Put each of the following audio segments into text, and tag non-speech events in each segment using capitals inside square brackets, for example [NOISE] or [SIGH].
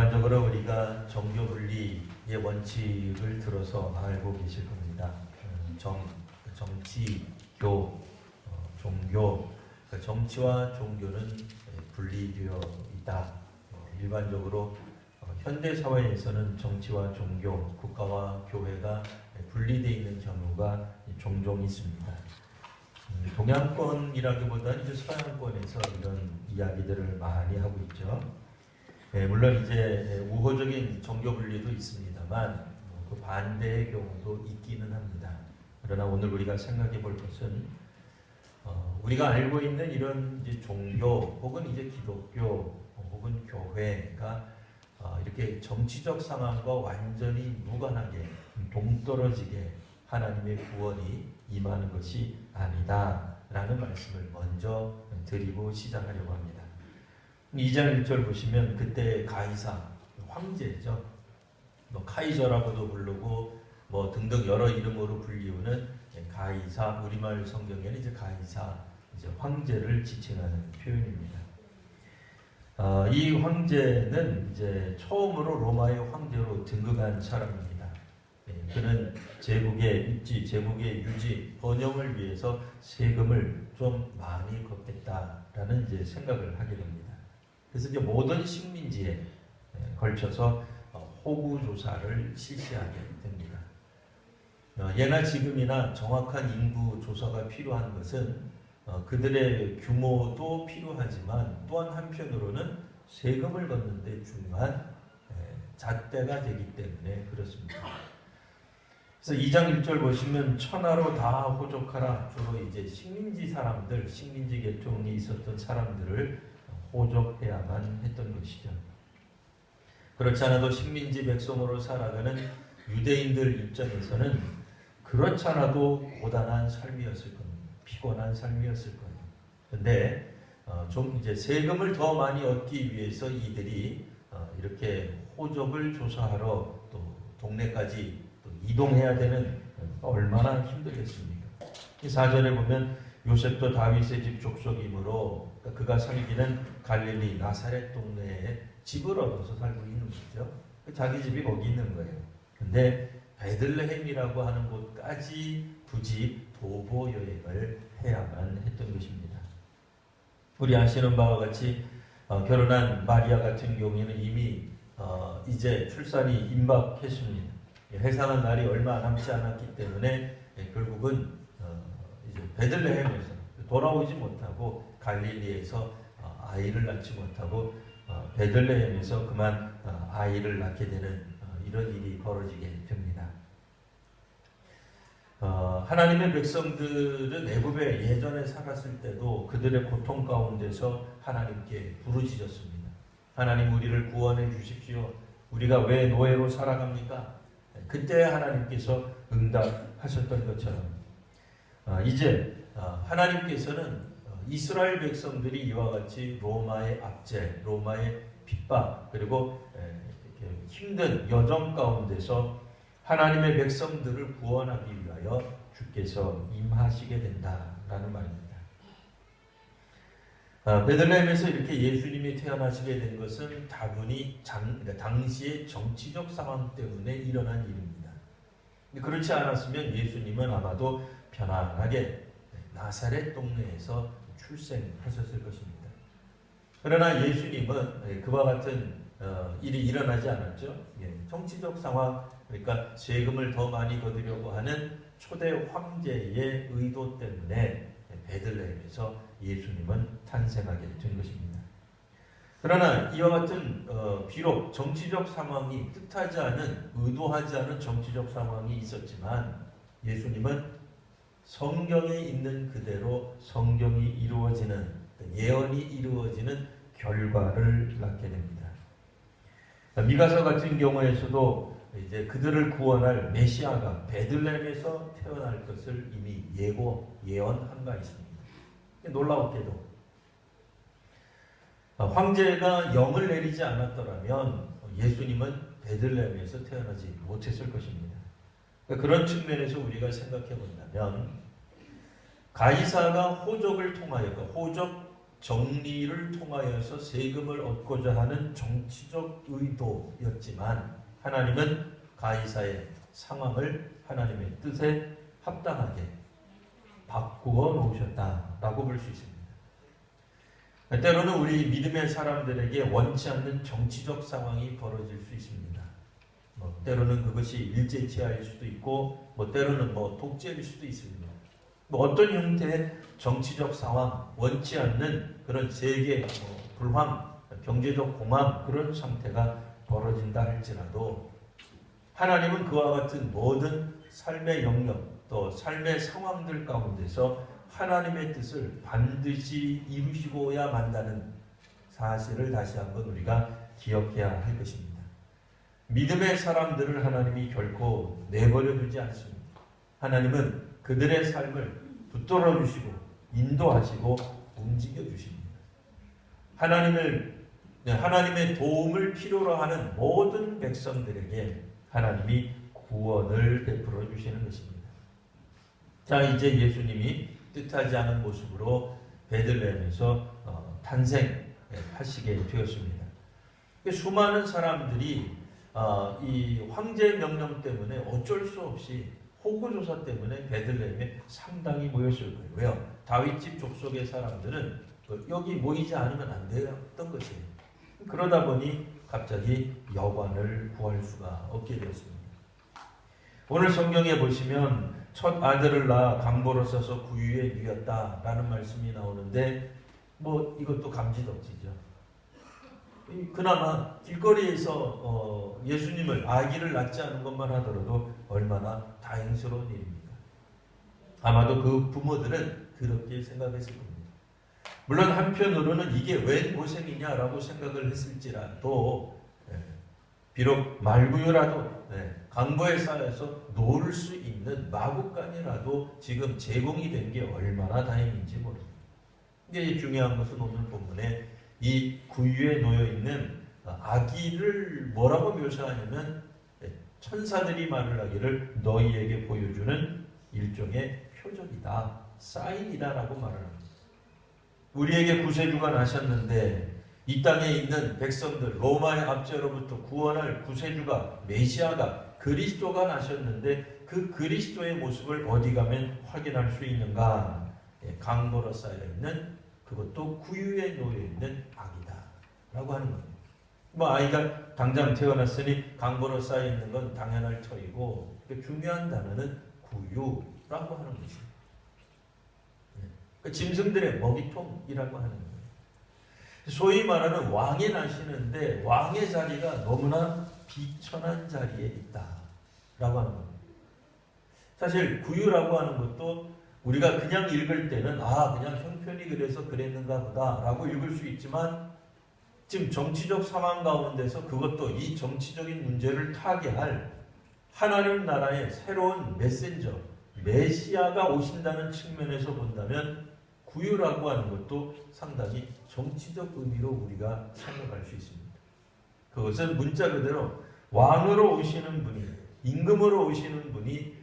일반적으로 우리가 정교 분리의 원칙을 들어서 알고 계실 겁니다. 음, 정, 정치, 교, 어, 종교. 그 정치와 종교는 예, 분리되어 있다. 어, 일반적으로 어, 현대 사회에서는 정치와 종교, 국가와 교회가 예, 분리되어 있는 경우가 종종 있습니다. 음, 동양권이라기보다는 서양권에서 이런 이야기들을 많이 하고 있죠. 예, 물론 이제 우호적인 정교 분리도 있습니다만 어, 그 반대의 경우도 있기는 합니다. 그러나 오늘 우리가 생각해 볼 것은 어, 우리가 알고 있는 이런 이제 종교 혹은 이제 기독교 혹은 교회가 어, 이렇게 정치적 상황과 완전히 무관하게 동떨어지게 하나님의 구원이 임하는 것이 아니다라는 말씀을 먼저 드리고 시작하려고 합니다. 2장 1절 보시면 그때 가이사 황제죠. 뭐 카이저라고도 부르고 뭐 등등 여러 이름으로 불리우는 가이사 우리말 성경에는 이제 가이사 이제 황제를 지칭하는 표현입니다. 어, 이 황제는 이제 처음으로 로마의 황제로 등극한 사람입니다. 예, 그는 제국의 입지, 제국의 유지, 번영을 위해서 세금을 좀 많이 걷겠다라는 이제 생각을 하게 됩니다. 그래서 이제 모든 식민지에 예, 걸쳐서 어, 호구 조사를 실시하게 됩니다. 어, 예나 지금이나 정확한 인구 조사가 필요한 것은 어, 그들의 규모도 필요하지만 또한 한편으로는 세금을 걷는 데 중요한 예, 잣대가 되기 때문에 그렇습니다. 그래서 2장 1절 보시면 천하로 다 호족하라 주로 이제 식민지 사람들, 식민지 계통이 있었던 사람들을 호족해야만 했던 것이죠. 그렇지 않아도 식민지 백성으로 살아가는 유대인들 입장에서는 그렇지 않아도 고단한 삶이었을 겁니다. 피곤한 삶이었을 거예요. 근데 어, 좀 이제 세금을 더 많이 얻기 위해서 이들이 어, 이렇게 호적을 조사하러 또 동네까지 또 이동해야 되는 얼마나 힘들겠습니까? 이 사전에 보면 요셉도 다윗의 집 족속이므로 그러니까 그가 살기는 갈릴리 나사렛 동네에 집을 얻어서 살고 있는 거죠. 자기 집이 거기 있는 거예요. 근데 베들레헴이라고 하는 곳까지 굳이 도보 여행을 해야만 했던 것입니다. 우리 아시는 바와 같이 어, 결혼한 마리아 같은 경우에는 이미 어, 이제 출산이 임박했습니다. 해상한 날이 얼마 남지 않았기 때문에 예, 결국은 어, 이제 베들레헴에서 돌아오지 못하고 갈릴리에서 어, 아이를 낳지 못하고 어, 베들레헴에서 그만 어, 아이를 낳게 되는 이런 일이 벌어지게 됩니다. 어, 하나님의 백성들은 애굽에 예전에 살았을 때도 그들의 고통 가운데서 하나님께 부르짖었습니다. 하나님 우리를 구원해 주십시오. 우리가 왜 노예로 살아갑니까? 그때 하나님께서 응답하셨던 것처럼 어, 이제 어, 하나님께서는 어, 이스라엘 백성들이 이와 같이 로마의 압제, 로마의 핍박 그리고 힘든 여정 가운데서 하나님의 백성들을 구원하기 위하여 주께서 임하시게 된다라는 말입니다. 아, 베들레헴에서 이렇게 예수님이 태어나시게 된 것은 다분히 장, 그러니까 당시의 정치적 상황 때문에 일어난 일입니다. 그렇지 않았으면 예수님은 아마도 편안하게 나사렛 동네에서 출생하셨을 것입니다. 그러나 예수님은 예, 그와 같은 어, 일이 일어나지 않았죠. 예, 정치적 상황, 그러니까 세금을 더 많이 거두려고 하는 초대 황제의 의도 때문에 베들레헴에서 예수님은 탄생하게 된 것입니다. 그러나 이와 같은 어, 비록 정치적 상황이 뜻하지 않은 의도하지 않은 정치적 상황이 있었지만 예수님은 성경에 있는 그대로 성경이 이루어지는 예언이 이루어지는 결과를 낳게 됩니다. 미가서 같은 경우에서도 이제 그들을 구원할 메시아가 베들레헴에서 태어날 것을 이미 예고 예언한 바 있습니다. 놀라웠게도 황제가 영을 내리지 않았더라면 예수님은 베들레헴에서 태어나지 못했을 것입니다. 그런 측면에서 우리가 생각해 본다면 가이사가 호적을 통하여 그 호적 정리를 통하여서 세금을 얻고자 하는 정치적 의도였지만 하나님은 가이사의 상황을 하나님의 뜻에 합당하게 바꾸어 놓으셨다라고 볼 수 있습니다. 때로는 우리 믿음의 사람들에게 원치 않는 정치적 상황이 벌어질 수 있습니다. 뭐 때로는 그것이 일제치하일 수도 있고, 뭐 때로는 뭐 독재일 수도 있습니다. 뭐 어떤 형태의 정치적 상황, 원치 않는 그런 세계 뭐 불황, 경제적 공황 그런 상태가 벌어진다 할지라도 하나님은 그와 같은 모든 삶의 영역 또 삶의 상황들 가운데서 하나님의 뜻을 반드시 이루시고야 만다는 사실을 다시 한번 우리가 기억해야 할 것입니다. 믿음의 사람들을 하나님이 결코 내버려 두지 않습니다. 하나님은 그들의 삶을 붙들어 주시고 인도하시고 움직여 주십니다. 하나님을 네, 하나님의 도움을 필요로 하는 모든 백성들에게 하나님이 구원을 베풀어 주시는 것입니다. 자, 이제 예수님이 뜻하지 않은 모습으로 베들레헴에서 어, 탄생하시게 되었습니다. 수많은 사람들이 어, 이 황제 명령 때문에 어쩔 수 없이 호구 조사 때문에 베들레헴에 상당히 모였을 거예요. 왜요? 다윗집 족속의 사람들은 그 여기 모이지 않으면 안 되었던 것이에요. 그러다 보니 갑자기 여관을 구할 수가 없게 되었습니다. 오늘 성경에 보시면 첫 아들을 낳아 강보로 써서 구유에 누였다라는 말씀이 나오는데 뭐 이것도 감지덕지죠. 그나마 길거리에서 어 예수님을 아기를 낳지 않은 것만 하더라도 얼마나 다행스러운 일입니까? 아마도 그 부모들은 그렇게 생각했을 겁니다. 물론 한편으로는 이게 웬 고생이냐라고 생각을 했을지라도 예, 비록 말구유라도 예, 강보에 쌓여서 놓을 수 있는 마구간이라도 지금 제공이 된 게 얼마나 다행인지 모릅니다. 근데 중요한 것은 오늘 본문에 이 구유에 놓여 있는 아기를 뭐라고 묘사하냐면 예, 천사들이 말을 하기를 너희에게 보여주는 일종의 표적이다, 사인이다라고 말을 합니다. 우리에게 구세주가 나셨는데 이 땅에 있는 백성들 로마의 압제로부터 구원할 구세주가 메시아가 그리스도가 나셨는데 그 그리스도의 모습을 어디 가면 확인할 수 있는가? 예, 강보로 쌓여 있는 그것도 구유에 놓여 있는 악이다 라고 하는 겁니다. 뭐 아이가 당장 태어났으니 강보로 쌓여 있는 건 당연할 터이고 그 중요한 단어는 구유라고 하는 것입니다. 예, 그 짐승들의 먹이통이라고 하는 거예요. 소위 말하는 왕이 나시는데 왕의 자리가 너무나 비천한 자리에 있다라고 하는 겁니다. 사실 구유라고 하는 것도 우리가 그냥 읽을 때는 아 그냥 형편이 그래서 그랬는가 보다라고 읽을 수 있지만 지금 정치적 상황 가운데서 그것도 이 정치적인 문제를 타개할 하나님 나라의 새로운 메신저 메시아가 오신다는 측면에서 본다면 구유라고 하는 것도 상당히 정치적 의미로 우리가 생각할 수 있습니다. 그것은 문자 그대로 왕으로 오시는 분이 임금으로 오시는 분이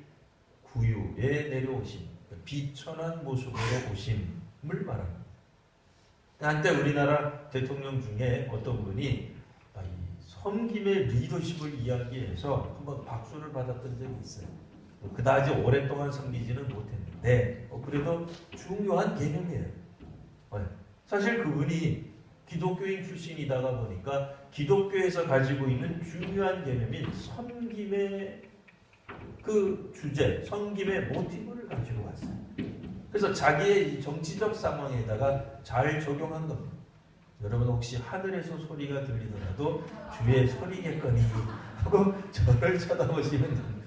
구유에 내려오신 비천한 모습으로 오심을 말합니다. 한때 우리나라 대통령 중에 어떤 분이 섬김의 리더십을 이야기해서 한번 박수를 받았던 적이 있어요. 그다지 오랫동안 섬기지는 못했는데 어, 그래도 중요한 개념이에요. 네. 사실 그분이 기독교인 출신이다가 보니까 기독교에서 가지고 있는 중요한 개념인 섬김의 그 주제, 섬김의 모티브를 가지고 왔어요. 그래서 자기의 정치적 상황에다가 잘 적용한 겁니다. 여러분 혹시 하늘에서 소리가 들리더라도 주의 소리겠거니 [LAUGHS] 하고 저를 쳐다보시면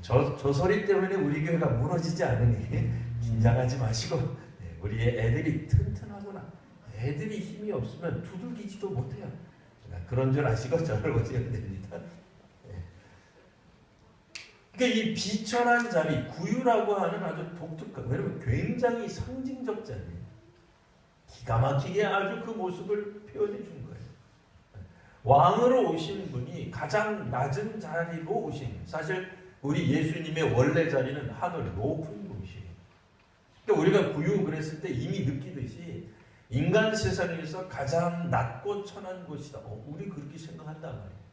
저, 저 소리 때문에 우리 교회가 무너지지 않으니 [LAUGHS] 긴장하지 마시고 네, 우리의 애들이 튼튼하구나 애들이 힘이 없으면 두들기지도 못해요. 그런 줄 아시고 저를 보시면 됩니다. 네. 그러니까 이 비천한 자리, 구유라고 하는 아주 독특한, 왜냐면 굉장히 상징적 자리예요. 기가 막히게 아주 그 모습을 표현해 준 거예요. 왕으로 오신 분이 가장 낮은 자리로 오신, 사실 우리 예수님의 원래 자리는 하늘 높은 곳이에요. 그러니까 우리가 구유 그랬을 때 이미 느끼듯이 인간 세상에서 가장 낮고 천한 곳이다. 어, 우리 그렇게 생각한단 말이에요.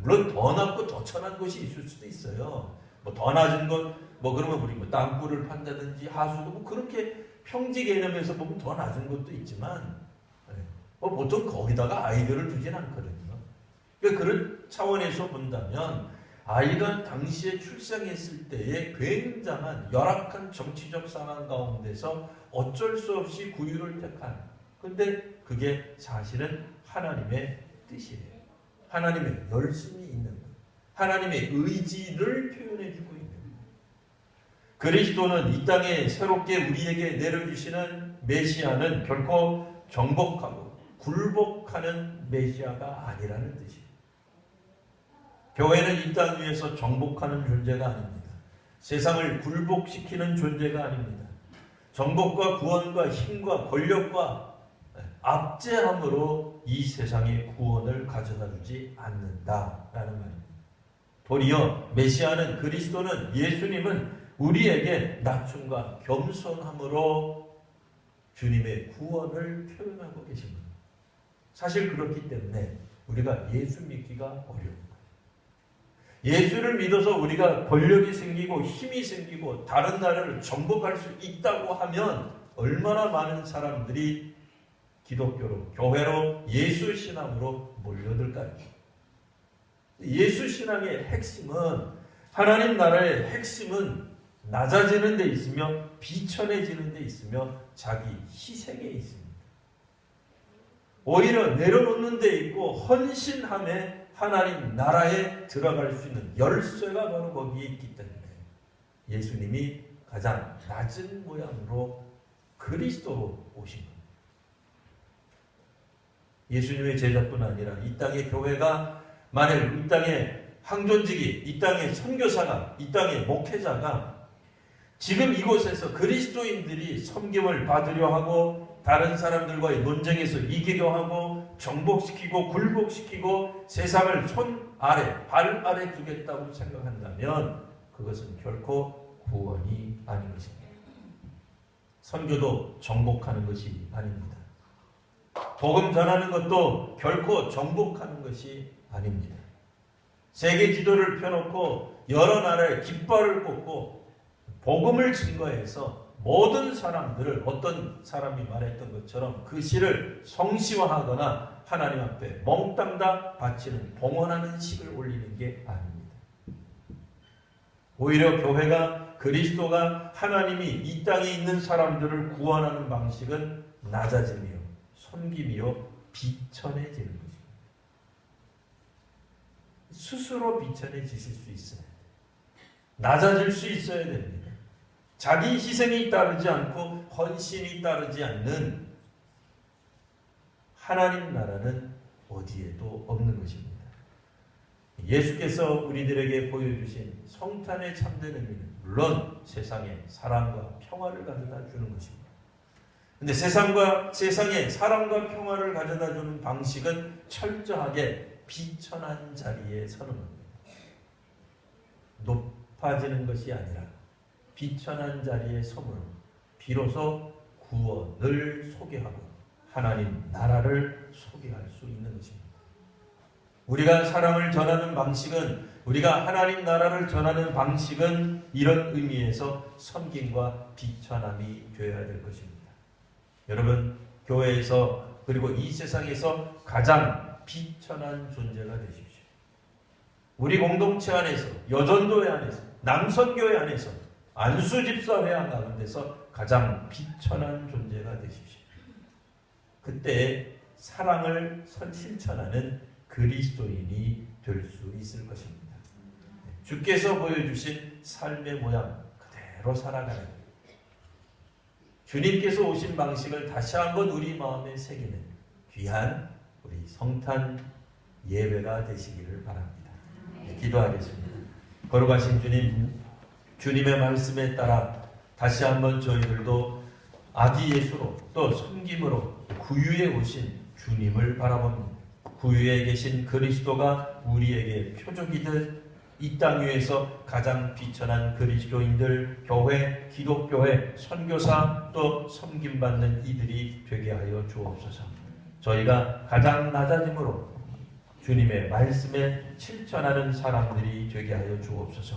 물론 더 낮고 더 천한 곳이 있을 수도 있어요. 뭐 더 낮은 것, 뭐 그러면 우리 뭐 땅굴을 판다든지 하수도 뭐 그렇게 평지 개념에서 보면 더 낮은 것도 있지만, 네. 뭐 보통 거기다가 아이디어를 두진 않거든요. 그러니까 그런 차원에서 본다면 아이가 당시에 출생했을 때의 굉장한 열악한 정치적 상황 가운데서 어쩔 수 없이 구유를 택한 근데 그게 사실은 하나님의 뜻이에요. 하나님의 열심이 있는 것. 하나님의 의지를 표현해 주고 있는 것. 그리스도는 이 땅에 새롭게 우리에게 내려주시는 메시아는 결코 정복하고 굴복하는 메시아가 아니라는 뜻이에요. 교회는 이 땅 위에서 정복하는 존재가 아닙니다. 세상을 굴복시키는 존재가 아닙니다. 정복과 구원과 힘과 권력과 압제함으로 이 세상의 구원을 가져다 주지 않는다라는 말입니다. 도리어 메시아는 그리스도는 예수님은 우리에게 낮춤과 겸손함으로 주님의 구원을 표현하고 계십니다. 사실 그렇기 때문에 우리가 예수 믿기가 어려운 예수를 믿어서 우리가 권력이 생기고 힘이 생기고 다른 나라를 정복할 수 있다고 하면 얼마나 많은 사람들이 기독교로, 교회로, 예수 신앙으로 몰려들까요? 예수 신앙의 핵심은 하나님 나라의 핵심은 낮아지는 데 있으며 비천해지는 데 있으며 자기 희생에 있습니다. 오히려 내려놓는 데 있고 헌신함에 하나님 나라에 들어갈 수 있는 열쇠가 바로 거기에 있기 때문에 예수님이 가장 낮은 모양으로 그리스도로 오신 겁니다. 예수님의 제자뿐 아니라 이 땅의 교회가 만일 이 땅의 항존직이, 이 땅의 선교사가, 이 땅의 목회자가 지금 이곳에서 그리스도인들이 섬김을 받으려 하고 다른 사람들과의 논쟁에서 이기려 하고 정복시키고 굴복시키고 세상을 손 아래, 발 아래 두겠다고 생각한다면 그것은 결코 구원이 아닌 것입니다. 선교도 정복하는 것이 아닙니다. 복음 전하는 것도 결코 정복하는 것이 아닙니다. 세계 지도를 펴놓고 여러 나라의 깃발을 꽂고 복음을 증거해서 모든 사람들을 어떤 사람이 말했던 것처럼 그 시를 성시화하거나 하나님 앞에 몽땅 다 바치는 봉헌하는 식을 올리는 게 아닙니다. 오히려 교회가 그리스도가 하나님이 이 땅에 있는 사람들을 구원하는 방식은 낮아지며 섬김이요 비천해지는 것입니다. 스스로 비천해지실 수 있어요. 낮아질 수 있어야 됩니다. 자기 희생이 따르지 않고 헌신이 따르지 않는 하나님 나라는 어디에도 없는 것입니다. 예수께서 우리들에게 보여주신 성탄의 참된 의미는 물론 세상에 사랑과 평화를 가져다 주는 것입니다. 근데 세상과 세상에 사랑과 평화를 가져다 주는 방식은 철저하게 비천한 자리에 서는 겁니다. 높아지는 것이 아니라 비천한 자리에 서므로 비로소 구원을 소개하고 하나님 나라를 소개할 수 있는 것입니다. 우리가 사랑을 전하는 방식은 우리가 하나님 나라를 전하는 방식은 이런 의미에서 섬김과 비천함이 되어야 될 것입니다. 여러분 교회에서 그리고 이 세상에서 가장 비천한 존재가 되십시오. 우리 공동체 안에서 여전도회 안에서 남선교회 안에서 안수집사 회양 가운데서 가장 비천한 존재가 되십시오. 그때 사랑을 실천하는 그리스도인이 될 수 있을 것입니다. 주께서 보여주신 삶의 모양 그대로 살아가는 주님께서 오신 방식을 다시 한번 우리 마음에 새기는 귀한 우리 성탄 예배가 되시기를 바랍니다. 네, 기도하겠습니다. 걸어가신 주님 주님의 말씀에 따라 다시 한번 저희들도 아기 예수로 또 섬김으로 구유에 오신 주님을 바라봅니다. 구유에 계신 그리스도가 우리에게 표적이듯 이 땅 위에서 가장 비천한 그리스도인들, 교회, 기독교회, 선교사 또 섬김받는 이들이 되게 하여 주옵소서. 저희가 가장 낮아짐으로 주님의 말씀에 실천하는 사람들이 되게 하여 주옵소서.